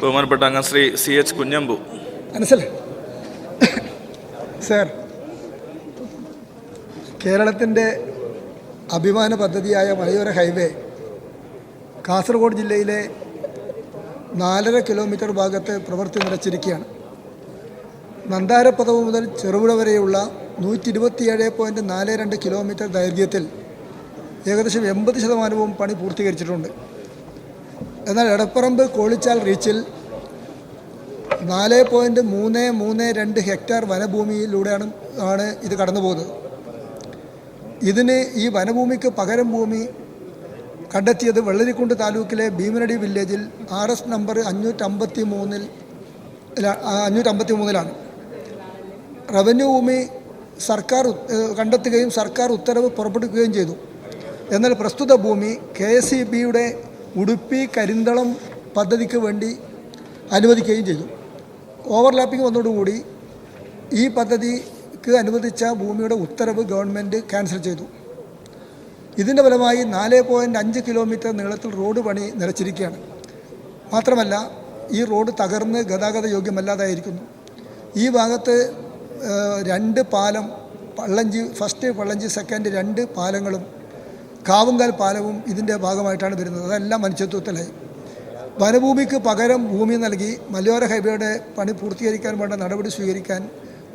ബഹുമാനപ്പെട്ട അംഗം Shri C H Kunhambu. മനസ്സിലായി സാർ കേരളത്തിന്റെ അഭിമാന പദ്ധതിയായ മലയോര ഹൈവേ കാസർഗോഡ് ജില്ലയിലെ നാലര കിലോമീറ്റർ ഭാഗത്ത് പ്രവൃത്തി നിലച്ചിരിക്കുകയാണ് നന്ദാരപ്പദവ് മുതൽ ചെറുപുഴ വരെയുള്ള നൂറ്റി ഇരുപത്തിയേഴ് പോയിന്റ് നാല് രണ്ട് കിലോമീറ്റർ ദൈർഘ്യത്തിൽ ഏകദേശം എൺപത് ശതമാനവും പണി പൂർത്തീകരിച്ചിട്ടുണ്ട്. എന്നാൽ എടപ്പറമ്പ് കോളിച്ചാൽ റീച്ചിൽ നാല് പോയിന്റ് മൂന്ന് മൂന്ന് രണ്ട് ഹെക്ടർ വനഭൂമിയിലൂടെയാണ് ആണ് ഇത് കടന്നു പോകുന്നത് ഇതിന് ഈ വനഭൂമിക്ക് പകരം ഭൂമി കണ്ടെത്തിയത് വെള്ളരിക്കുണ്ട് താലൂക്കിലെ ഭീമനടി വില്ലേജിൽ ആർ എസ് നമ്പർ അഞ്ഞൂറ്റമ്പത്തി മൂന്നിൽ അഞ്ഞൂറ്റമ്പത്തി മൂന്നിലാണ് റവന്യൂ ഭൂമി സർക്കാർ കണ്ടെത്തുകയും സർക്കാർ ഉത്തരവ് പുറപ്പെടുവിക്കുകയും ചെയ്തു. എന്നാൽ പ്രസ്തുത ഭൂമി കെ എസ് ഇ ബിയുടെ ഉടുപ്പി കരിന്തളം പദ്ധതിക്ക് വേണ്ടി അനുവദിക്കുകയും ചെയ്തു. ഓവർലാപ്പിംഗ് വന്നതോടുകൂടി ഈ പദ്ധതിക്ക് അനുവദിച്ച ഭൂമിയുടെ ഉത്തരവ് ഗവൺമെന്റ് ക്യാൻസൽ ചെയ്തു. ഇതിന്റെ ഫലമായി നാല് പോയിന്റ് അഞ്ച് കിലോമീറ്റർ നീളത്തിൽ റോഡ് പണി നിലച്ചിരിക്കുകയാണ് മാത്രമല്ല ഈ റോഡ് തകർന്ന് ഗതാഗത യോഗ്യമല്ലാതായിരിക്കുന്നു. ഈ ഭാഗത്ത് രണ്ട് പാലം പള്ളഞ്ചി ഫസ്റ്റ് പള്ളഞ്ചി സെക്കൻഡ് രണ്ട് പാലങ്ങളും കാവുങ്കാൽ പാലവും ഇതിന്റെ ഭാഗമായിട്ടാണ് വരുന്നത്. അതെല്ലാം മനുഷ്യത്വത്തിലായി. വനഭൂമിക്ക് പകരം ഭൂമി നൽകി മലയോര ഹൈവേയുടെ പണി പൂർത്തീകരിക്കാൻ വേണ്ട നടപടി സ്വീകരിക്കാൻ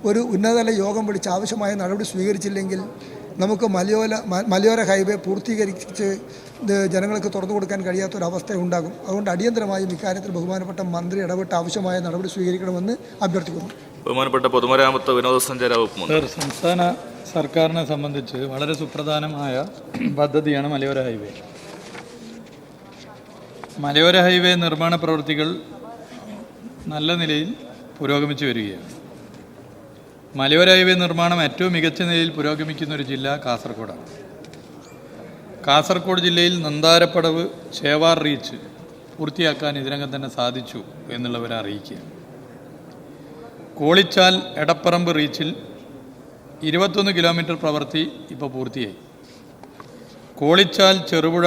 ഒരു ഉന്നതതല യോഗം വിളിച്ച് ആവശ്യമായ നടപടി സ്വീകരിച്ചില്ലെങ്കിൽ നമുക്ക് മലയോര മ- മലയോര ഹൈവേ പൂർത്തീകരിച്ച് ജനങ്ങൾക്ക് തുറന്നു കൊടുക്കാൻ കഴിയാത്തൊരവസ്ഥ ഉണ്ടാകും അതുകൊണ്ട് അടിയന്തരമായും ഇക്കാര്യത്തിൽ ബഹുമാനപ്പെട്ട മന്ത്രി ഇടപെട്ട് ആവശ്യമായ നടപടി സ്വീകരിക്കണമെന്ന് അഭ്യർത്ഥിക്കുന്നു. ബഹുമാനപ്പെട്ട പൊതുമരാമത്ത് വിനോദസഞ്ചാര വകുപ്പ് മന്ത്രി. സംസ്ഥാന സർക്കാരിനെ സംബന്ധിച്ച് വളരെ സുപ്രധാനമായ പദ്ധതിയാണ് മലയോര ഹൈവേ. മലയോര ഹൈവേ നിർമ്മാണ പ്രവൃത്തികൾ നല്ല നിലയിൽ പുരോഗമിച്ചു വരികയാണ്. മലയോര ഹൈവേ നിർമ്മാണം ഏറ്റവും മികച്ച നിലയിൽ പുരോഗമിക്കുന്ന ഒരു ജില്ല കാസർഗോഡാണ്. കാസർഗോഡ് ജില്ലയിൽ നന്താരപ്പടവ് ചേവാർ റീച്ച് പൂർത്തിയാക്കാൻ ഇതിനകം തന്നെ സാധിച്ചു എന്നുള്ളവരെ അറിയിക്കുകയാണ്. കോളിച്ചാൽ എടപ്പറമ്പ് റീച്ചിൽ ഇരുപത്തൊന്ന് കിലോമീറ്റർ പ്രവൃത്തി ഇപ്പോൾ പൂർത്തിയായി. കോളിച്ചാൽ ചെറുപുഴ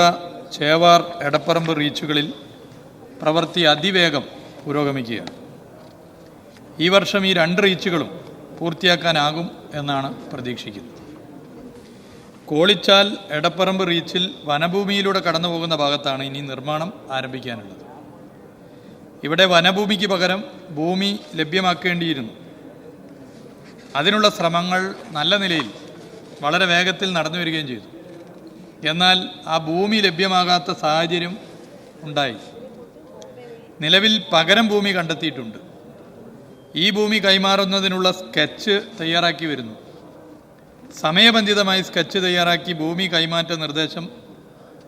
ചേവാർ എടപ്പറമ്പ് റീച്ചുകളിൽ പ്രവൃത്തി അതിവേഗം പുരോഗമിക്കുകയാണ്. ഈ വർഷം ഈ രണ്ട് റീച്ചുകളും പൂർത്തിയാക്കാനാകും എന്നാണ് പ്രതീക്ഷിക്കുന്നത്. കോളിച്ചാൽ എടപ്പറമ്പ് റീച്ചിൽ വനഭൂമിയിലൂടെ കടന്നു പോകുന്ന ഭാഗത്താണ് ഇനി നിർമ്മാണം ആരംഭിക്കാനുള്ളത്. ഇവിടെ വനഭൂമിക്ക് പകരം ഭൂമി ലഭ്യമാക്കേണ്ടിയിരുന്നു. അതിനുള്ള ശ്രമങ്ങൾ നല്ല നിലയിൽ വളരെ വേഗത്തിൽ നടന്നു വരികയും ചെയ്തു. എന്നാൽ ആ ഭൂമി ലഭ്യമാകാത്ത സാഹചര്യം ഉണ്ടായി. നിലവിൽ പകരം ഭൂമി കണ്ടെത്തിയിട്ടുണ്ട്. ഈ ഭൂമി കൈമാറുന്നതിനുള്ള സ്കെച്ച് തയ്യാറാക്കി വരുന്നു. സമയബന്ധിതമായി സ്കെച്ച് തയ്യാറാക്കി ഭൂമി കൈമാറ്റ നിർദ്ദേശം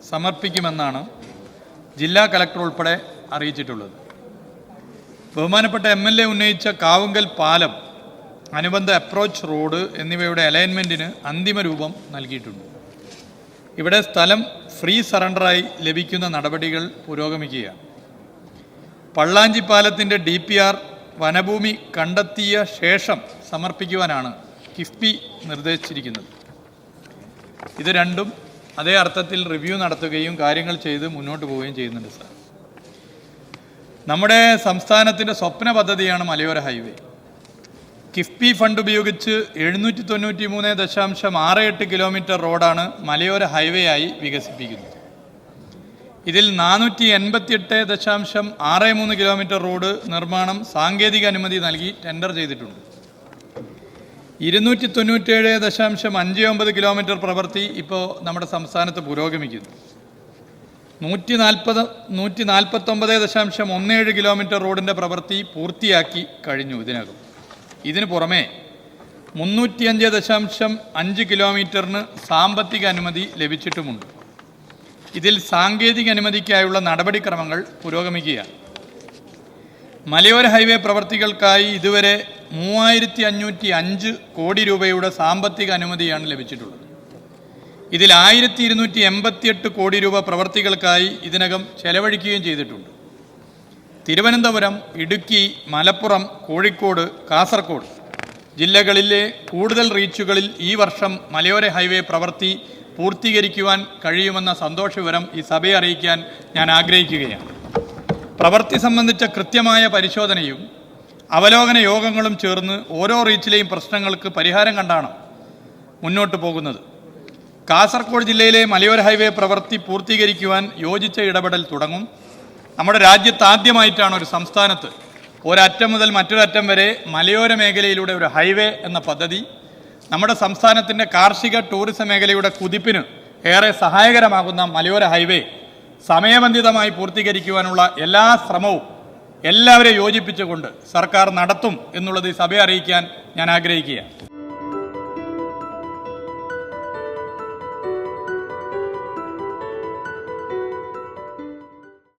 സമർപ്പിക്കുമെന്നാണ് ജില്ലാ കലക്ടർ ഉൾപ്പെടെ അറിയിച്ചിട്ടുള്ളത്. ബഹുമാനപ്പെട്ട എം എൽ എ ഉന്നയിച്ച കാവുങ്കൽ പാലം അനുബന്ധ അപ്രോച്ച് റോഡ് എന്നിവയുടെ അലൈൻമെന്റിന് അന്തിമ രൂപം നൽകിയിട്ടുണ്ട്. ഇവിടെ സ്ഥലം ഫ്രീ സറണ്ടറായി ലഭിക്കുന്ന നടപടികൾ പുരോഗമിക്കുകയാണ്. പള്ളാഞ്ചി പാലത്തിന്റെ ഡി പി ആർ വനഭൂമി കണ്ടെത്തിയ ശേഷം സമർപ്പിക്കുവാനാണ് കിഫ്ബി നിർദ്ദേശിച്ചിരിക്കുന്നത്. ഇത് രണ്ടും അതേ അർത്ഥത്തിൽ റിവ്യൂ നടത്തുകയും കാര്യങ്ങൾ ചെയ്ത് മുന്നോട്ട് പോവുകയും ചെയ്യുന്നുണ്ട് സാർ. നമ്മുടെ സംസ്ഥാനത്തിന്റെ സ്വപ്ന പദ്ധതിയാണ് മലയോര ഹൈവേ. കിഫ്ബി ഫണ്ട് ഉപയോഗിച്ച് എഴുന്നൂറ്റി തൊണ്ണൂറ്റി മൂന്ന് ദശാംശം ആറ് എട്ട് കിലോമീറ്റർ റോഡാണ് മലയോര ഹൈവേ ആയി വികസിപ്പിക്കുന്നത്. ഇതിൽ നാനൂറ്റി എൺപത്തിയെട്ട് ദശാംശം ആറ് മൂന്ന് കിലോമീറ്റർ റോഡ് നിർമ്മാണം സാങ്കേതിക അനുമതി നൽകി ടെൻഡർ ചെയ്തിട്ടുണ്ട്. ഇരുന്നൂറ്റി തൊണ്ണൂറ്റേഴ് ദശാംശം അഞ്ച് ഒമ്പത് കിലോമീറ്റർ പ്രവൃത്തി ഇപ്പോൾ നമ്മുടെ സംസ്ഥാനത്ത് പുരോഗമിക്കുന്നു. നൂറ്റി നാൽപ്പത് നൂറ്റി നാൽപ്പത്തൊമ്പത് ദശാംശം ഒന്ന് ഏഴ് കിലോമീറ്റർ റോഡിന്റെ പ്രവൃത്തി പൂർത്തിയാക്കി കഴിഞ്ഞു ഇതിനകം. ഇതിനു പുറമെ മുന്നൂറ്റിയഞ്ച് ദശാംശം അഞ്ച് കിലോമീറ്ററിന് സാമ്പത്തിക അനുമതി ലഭിച്ചിട്ടുമുണ്ട്. ഇതിൽ സാങ്കേതിക അനുമതിക്കായുള്ള നടപടിക്രമങ്ങൾ പുരോഗമിക്കുകയാണ്. മലയോര ഹൈവേ പ്രവർത്തികൾക്കായി ഇതുവരെ മൂവായിരത്തി അഞ്ഞൂറ്റി അഞ്ച് കോടി രൂപയുടെ സാമ്പത്തിക അനുമതിയാണ് ലഭിച്ചിട്ടുള്ളത്. ഇതിൽ ആയിരത്തി ഇരുന്നൂറ്റി എൺപത്തിയെട്ട് കോടി രൂപ പ്രവർത്തികൾക്കായി ഇതിനകം ചെലവഴിക്കുകയും ചെയ്തിട്ടുണ്ട്. തിരുവനന്തപുരം ഇടുക്കി മലപ്പുറം കോഴിക്കോട് കാസർഗോഡ് ജില്ലകളിലെ കൂടുതൽ റീച്ചുകളിൽ ഈ വർഷം മലയോര ഹൈവേ പ്രവൃത്തി പൂർത്തീകരിക്കുവാൻ കഴിയുമെന്ന സന്തോഷവിവരം ഈ സഭയെ അറിയിക്കാൻ ഞാൻ ആഗ്രഹിക്കുകയാണ്. പ്രവൃത്തി സംബന്ധിച്ച കൃത്യമായ പരിശോധനയും അവലോകന യോഗങ്ങളും ചേർന്ന് ഓരോ റീച്ചിലെയും പ്രശ്നങ്ങൾക്ക് പരിഹാരം കണ്ടാണ് മുന്നോട്ട് പോകുന്നത്. കാസർഗോഡ് ജില്ലയിലെ മലയോര ഹൈവേ പ്രവൃത്തി പൂർത്തീകരിക്കുവാൻ യോജിച്ച ഇടപെടൽ തുടങ്ങും. നമ്മുടെ രാജ്യത്ത് ആദ്യമായിട്ടാണ് ഒരു സംസ്ഥാനത്ത് ഒരറ്റം മുതൽ മറ്റൊരറ്റം വരെ മലയോര മേഖലയിലൂടെ ഒരു ഹൈവേ എന്ന പദ്ധതി. നമ്മുടെ സംസ്ഥാനത്തിന്റെ കാർഷിക ടൂറിസം മേഖലയുടെ കുതിപ്പിന് ഏറെ സഹായകരമാകുന്ന മലയോര ഹൈവേ സമയബന്ധിതമായി പൂർത്തീകരിക്കുവാനുള്ള എല്ലാ ശ്രമവും എല്ലാവരെയും യോജിപ്പിച്ചുകൊണ്ട് സർക്കാർ നടത്തും എന്നുള്ളത് ഈ സഭയെ അറിയിക്കാൻ ഞാൻ ആഗ്രഹിക്കുകയാണ്.